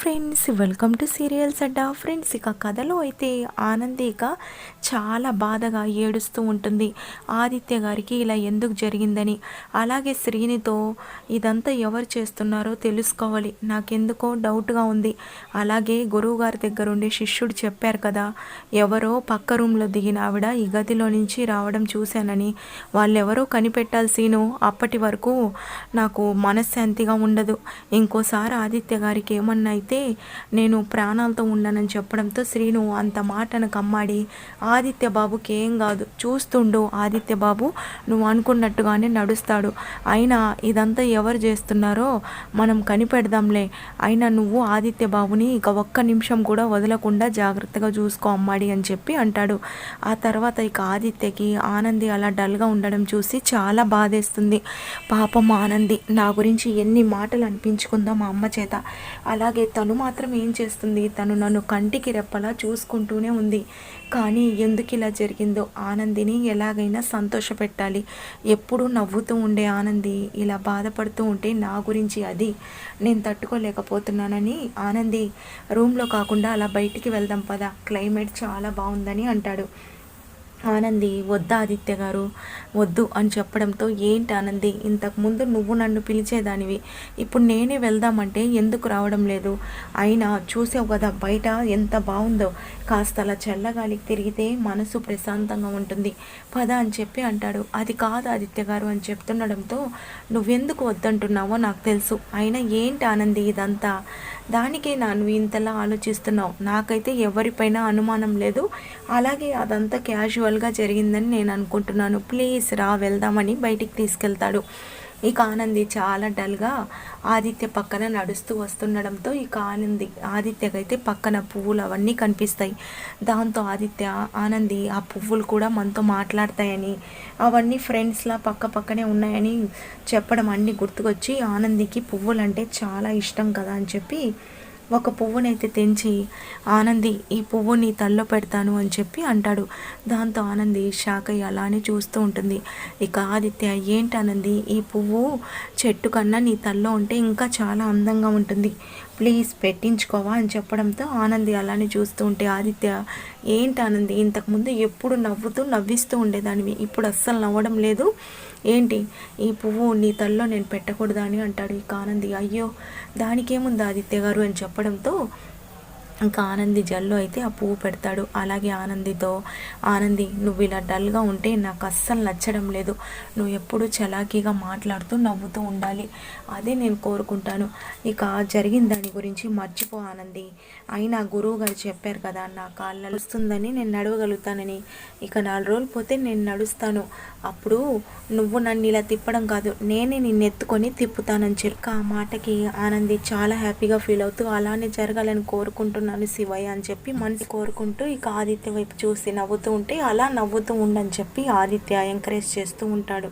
Friends welcome to serials Adda friends ఇక కథలో అయితే ఆనంది ఇక చాలా బాధగా ఏడుస్తూ ఉంటుంది. ఆదిత్య గారికి ఇలా ఎందుకు జరిగిందని? అలాగే శ్రీనితో ఇదంతా ఎవరు చేస్తున్నారో తెలుసుకోవాలి. నాకెందుకో డౌట్గా ఉంది. అలాగే గురువు గారి దగ్గర ఉండే శిష్యుడు చెప్పారు కదా ఎవరో పక్క రూమ్లో దిగిన ఆవిడ ఈ గదిలో నుంచి రావడం చూశానని. వాళ్ళెవరో కనిపెట్టాల్సిను అప్పటి వరకు నాకు మనశ్శాంతిగా ఉండదు. ఇంకోసారి ఆదిత్య గారికి ఏమన్నా అయితే నేను ప్రాణాలతో ఉండనని చెప్పడంతో శ్రీను అంత మాటను కమ్మాడి ఆదిత్య బాబుకి ఏం కాదు చూస్తుండు ఆదిత్య బాబు నువ్వు అనుకున్నట్టుగానే నడుస్తాడు. అయినా ఇదంతా ఎవరు చేస్తున్నారో మనం కనిపెడదాంలే. అయినా నువ్వు ఆదిత్య బాబుని ఇక ఒక్క నిమిషం కూడా వదలకుండా జాగ్రత్తగా చూసుకో అమ్మాడి అని చెప్పి అంటాడు. ఆ తర్వాత ఇక ఆదిత్యకి ఆనంది అలా డల్గా ఉండడం చూసి చాలా బాధేస్తుంది. పాపం ఆనంది నా గురించి ఎన్ని మాటలు అనిపించుకుందో మా అమ్మ చేత. అలాగే తను మాత్రం ఏం చేస్తుంది? తను నన్ను కంటికి రెప్పలా చూసుకుంటూనే ఉంది. కానీ ఎందుకు ఇలా జరిగిందో ఆనందిని ఎలాగైనా సంతోషపెట్టాలి. ఎప్పుడూ నవ్వుతూ ఉండే ఆనంది ఇలా బాధపడుతూ ఉంటే నా గురించి అది నేను తట్టుకోలేకపోతున్నానని ఆనంది రూమ్లో కాకుండా అలా బయటికి వెళ్దాం పదా క్లైమేట్ చాలా బాగుందని అంటాడు. ఆనంది వద్దా ఆదిత్య గారు? వద్దు అని చెప్పడంతో ఏంటి ఆనంది ఇంతకుముందు నువ్వు నన్ను పిలిచేదానివి. ఇప్పుడు నేనే వెళ్దామంటే ఎందుకు రావడం లేదు? అయినా చూసావు కదా బయట ఎంత బాగుందో కాస్త అలా చల్లగాలికి తిరిగితే మనసు ప్రశాంతంగా ఉంటుంది. పద అని చెప్పి అంటాడు. అది కాదు ఆదిత్య గారు అని చెప్తుండడంతో నువ్వెందుకు వద్దంటున్నావో నాకు తెలుసు. అయినా ఏంటి ఆనంది ఇదంతా? దానికే నువ్వు ఇంతలా ఆలోచిస్తున్నావు. నాకైతే ఎవరిపైన అనుమానం లేదు. అలాగే అదంతా క్యాజువల్గా జరిగిందని నేను అనుకుంటున్నాను. ప్లీజ్ రా వెళ్దామని బయటికి తీసుకెళ్తాడు. ఇక ఆనంది చాలా డల్గా ఆదిత్య పక్కన నడుస్తూ వస్తుండడంతో ఇక ఆనంది ఆదిత్యకైతే పక్కన పువ్వులు అవన్నీ కనిపిస్తాయి. దాంతో ఆదిత్య ఆనంది ఆ పువ్వులు కూడా మనతో మాట్లాడతాయని అవన్నీ ఫ్రెండ్స్లా పక్క పక్కనే ఉన్నాయని చెప్పడం అన్నీ గుర్తుకొచ్చి ఆనందికి పువ్వులు అంటే చాలా ఇష్టం కదా అని చెప్పి ఒక పువ్వునైతే తెంచి ఆనంది ఈ పువ్వు నీ తల్లో పెడతాను అని చెప్పి అంటాడు. దాంతో ఆనంది షాక్ అయ్యి అలానే చూస్తూ ఉంటుంది. ఇక ఆదిత్య ఏంటి ఆనంది ఈ పువ్వు చెట్టు కన్నా నీ తల్లో ఉంటే ఇంకా చాలా అందంగా ఉంటుంది. ప్లీజ్ పెట్టించుకోవా అని చెప్పడంతో ఆనంది అలానే చూస్తూ ఉంటే ఆదిత్య ఏంటి ఆనంది? ఇంతకుముందు ఎప్పుడు నవ్వుతూ నవ్విస్తూ ఉండేదానివి. ఇప్పుడు అస్సలు నవ్వడం లేదు. ఏంటి? ఈ పువ్వు నీ తల్లో నేను పెట్టకూడదా? అని అంటాడు ఇక ఆనంది. అయ్యో దానికేముంది ఆదిత్య గారు? అని చెప్పడంతో ఇంకా ఆనంది జల్లో అయితే ఆ పువ్వు పెడతాడు. అలాగే ఆనందితో ఆనంది నువ్వు ఇలా డల్గా ఉంటే నాకు అస్సలు నచ్చడం లేదు. నువ్వు ఎప్పుడు చలాకీగా మాట్లాడుతూ నవ్వుతూ ఉండాలి. అదే నేను కోరుకుంటాను. ఇక జరిగిన దాని గురించి మర్చిపో ఆనంది. అయినా గురువు గారు చెప్పారు కదా నా కాళ్ళు నడుస్తుందని నేను నడవగలుగుతానని. ఇక నాలుగు రోజులు పోతే నేను నడుస్తాను. అప్పుడు నువ్వు నన్ను ఇలా తిప్పడం కాదు నేనే నిన్ను ఎత్తుకొని తిప్పుతానని చెప్పి. ఆ మాటకి ఆనంది చాలా హ్యాపీగా ఫీల్ అవుతూ అలానే జరగాలని కోరుకుంటున్నాను చేస్తున్నాను శివయ్య అని చెప్పి మనసు కోరుకుంటూ ఇక ఆదిత్య వైపు చూసి నవ్వుతూ ఉంటే అలా నవ్వుతూ ఉండని చెప్పి ఆదిత్య ఎంకరేజ్ చేస్తూ ఉంటాడు.